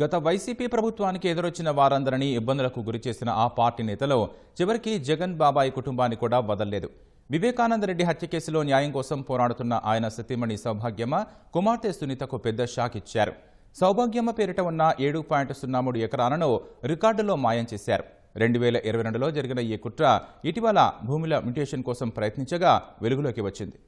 గత వైసీపీ ప్రభుత్వానికి ఎదురొచ్చిన వారందరినీ ఇబ్బందులకు గురిచేసిన ఆ పార్టీ నేతలో చివరికి జగన్ బాబాయి కుటుంబాన్ని కూడా వదల్లేదు. వివేకానందరెడ్డి హత్య కేసులో న్యాయం కోసం పోరాడుతున్న ఆయన సతీమణి సౌభాగ్యమ్మ కుమార్తె సునీతకు పెద్ద షాక్ ఇచ్చారు. సౌభాగ్యమ్మ పేరిట ఉన్న ఏడు పాయింట్ సున్నా మూడు ఎకరాలను రికార్డులో మాయం చేశారు. రెండు వేల ఇరవై రెండులో జరిగిన ఈ కుట్ర ఇటీవల భూముల మ్యుటేషన్ కోసం ప్రయత్నించగా వెలుగులోకి వచ్చింది.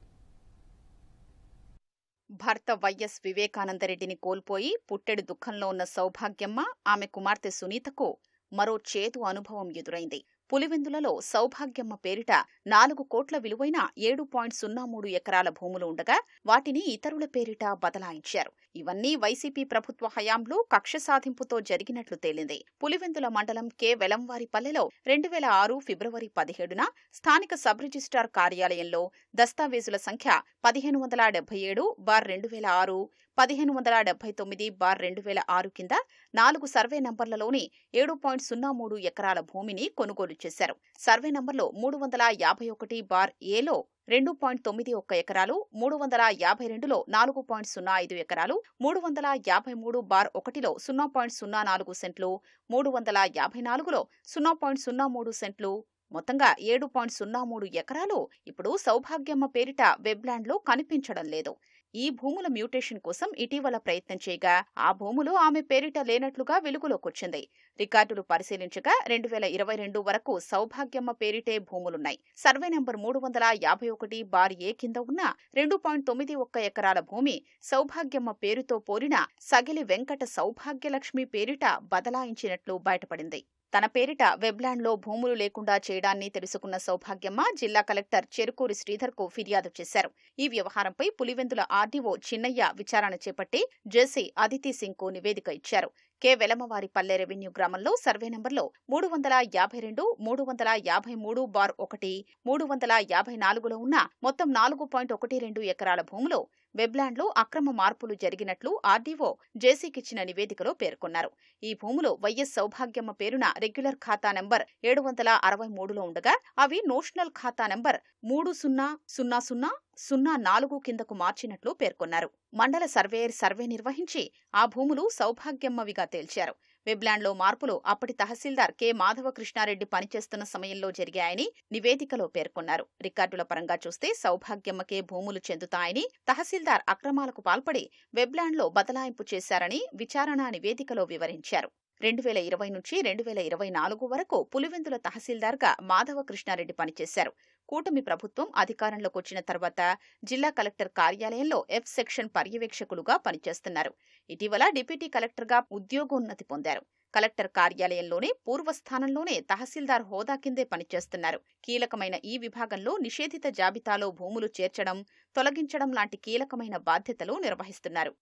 భర్త వైఎస్ వివేకానందరెడ్డిని కోల్పోయి పుట్టెడు దుఃఖంలో ఉన్న సౌభాగ్యమ్మ ఆమె కుమార్తె సునీతకు మరో చేదు అనుభవం ఎదురైంది. పులివెందులలో సౌభాగ్యమ్మ పేరిట నాలుగు కోట్ల విలువైన ఏడు పాయింట్ సున్నా మూడు ఎకరాల భూములు ఉండగా వాటిని ఇతరుల పేరిట బదలాయించారు. ఇవన్నీ వైసీపీ ప్రభుత్వ హయాంలో కక్ష సాధింపుతో జరిగినట్లు తేలింది. పులివెందుల మండలం కె. వెలంవారిపల్లెలో రెండు వేల ఆరు ఫిబ్రవరి పదిహేడున స్థానిక సబ్ రిజిస్ట్రార్ కార్యాలయంలో దస్తావేజుల సంఖ్య పదిహేను వందల డెబ్బై ఏడు బార్ రెండు వేల ఆరు పదిహేను వందల డెబ్బై తొమ్మిది బార్ రెండు వేల ఆరు కింద నాలుగు సర్వే నంబర్లలోని ఏడు పాయింట్ సున్నా మూడు ఎకరాల భూమిని కొనుగోలు చేశారు. సర్వే నంబర్లో మూడు వందల యాభై ఒకటి బార్ ఏలో రెండు పాయింట్ తొమ్మిది ఒక్క ఎకరాలు మూడు వందల యాభై రెండులో నాలుగు పాయింట్ సున్నా ఐదు ఎకరాలు మూడు వందల యాభై మూడు బార్ ఒకటిలో సున్నా పాయింట్ సున్నా నాలుగు సెంట్లు మూడు వందల యాభై నాలుగులో సున్నా పాయింట్ సున్నా మూడు సెంట్లు మొత్తంగా ఏడు పాయింట్ సున్నా మూడు ఎకరాలు ఇప్పుడు సౌభాగ్యమ్మ పేరిట వెబ్లాండ్లో కనిపించడం లేదు. ఈ భూముల మ్యూటేషన్ కోసం ఇటీవల ప్రయత్నం చేయగా ఆ భూములు ఆమె పేరిట లేనట్లుగా వెలుగులోకొచ్చింది రికార్డులు పరిశీలించగా రెండు వేల ఇరవై రెండు వరకు సౌభాగ్యమ్మ పేరిటే భూములున్నాయి. సర్వే నెంబర్ మూడు వందల యాభై ఒకటి బార్ ఏ కింద ఉన్న రెండు పాయింట్ తొమ్మిది ఒక్క ఎకరాల భూమి సౌభాగ్యమ్మ పేరుతో పోలిన సగిలి వెంకట సౌభాగ్యలక్ష్మి పేరిట బదలాయించినట్లు బయటపడింది. తన పేరిట వెబ్లాండ్లో భూములు లేకుండా చేయడాన్ని తెలుసుకున్న సౌభాగ్యమ్మ జిల్లా కలెక్టర్ చెరుకూరి శ్రీధర్కు ఫిర్యాదు చేశారు. ఈ వ్యవహారంపై పులివెందుల ఆర్డీఓ చిన్నయ్య విచారణ చేపట్టి జేసీ అదితి సింగ్కు నివేదిక ఇచ్చారు. కె. వెలమవారి పల్లె రెవెన్యూ గ్రామంలో సర్వే నంబర్లో మూడు వందల యాభై రెండు మూడు వందల యాభై మూడు బార్ ఒకటి మూడు వందల యాభై నాలుగులో ఉన్న మొత్తం నాలుగు పాయింట్ ఒకటి రెండు ఎకరాల భూములో వెబ్లాండ్లో అక్రమ మార్పులు జరిగినట్లు ఆర్డీఓ జేసీకిచ్చిన నివేదికలో పేర్కొన్నారు. ఈ భూములు వైఎస్ సౌభాగ్యమ్మ పేరున రెగ్యులర్ ఖాతా నంబర్ ఏడు వందల అరవై మూడులో ఉండగా అవి నోషనల్ ఖాతా నంబర్ మూడు సున్నా సున్నా సున్నా సున్నా నాలుగు కిందకు మార్చినట్లు పేర్కొన్నారు. మండల సర్వేయర్ సర్వే నిర్వహించి ఆ భూములు సౌభాగ్యమ్మవిగా తేల్చారు. వెబ్లాండ్లో మార్పులు అప్పటి తహసీల్దార్ కె. మాధవకృష్ణారెడ్డి పనిచేస్తున్న సమయంలో జరిగాయని నివేదికలో పేర్కొన్నారు. రికార్డుల పరంగా చూస్తే సౌభాగ్యమ్మకే భూములు చెందుతాయని తహసీల్దార్ అక్రమాలకు పాల్పడి వెబ్లాండ్లో బదలాయింపు చేశారని విచారణ నివేదికలో వివరించారు. రెండు వేల ఇరవై నుంచి రెండు వేల ఇరవై నాలుగు వరకు పులివెందుల తహసీల్దార్గా మాధవకృష్ణారెడ్డి పనిచేశారు. కూటమి ప్రభుత్వం అధికారంలోకి వచ్చిన తర్వాత జిల్లా కలెక్టర్ కార్యాలయంలో ఎఫ్ సెక్షన్ పర్యవేక్షకులుగా పనిచేస్తున్నారు. ఇటీవల డిప్యూటీ కలెక్టర్గా ఉద్యోగోన్నతి పొందారు. కలెక్టర్ కార్యాలయంలోనే పూర్వస్థానంలోనే తహసీల్దార్ హోదా కిందే పనిచేస్తున్నారు. కీలకమైన ఈ విభాగంలో నిషేధిత జాబితాలో భూములు చేర్చడం తొలగించడం లాంటి కీలకమైన బాధ్యతలు నిర్వహిస్తున్నారు.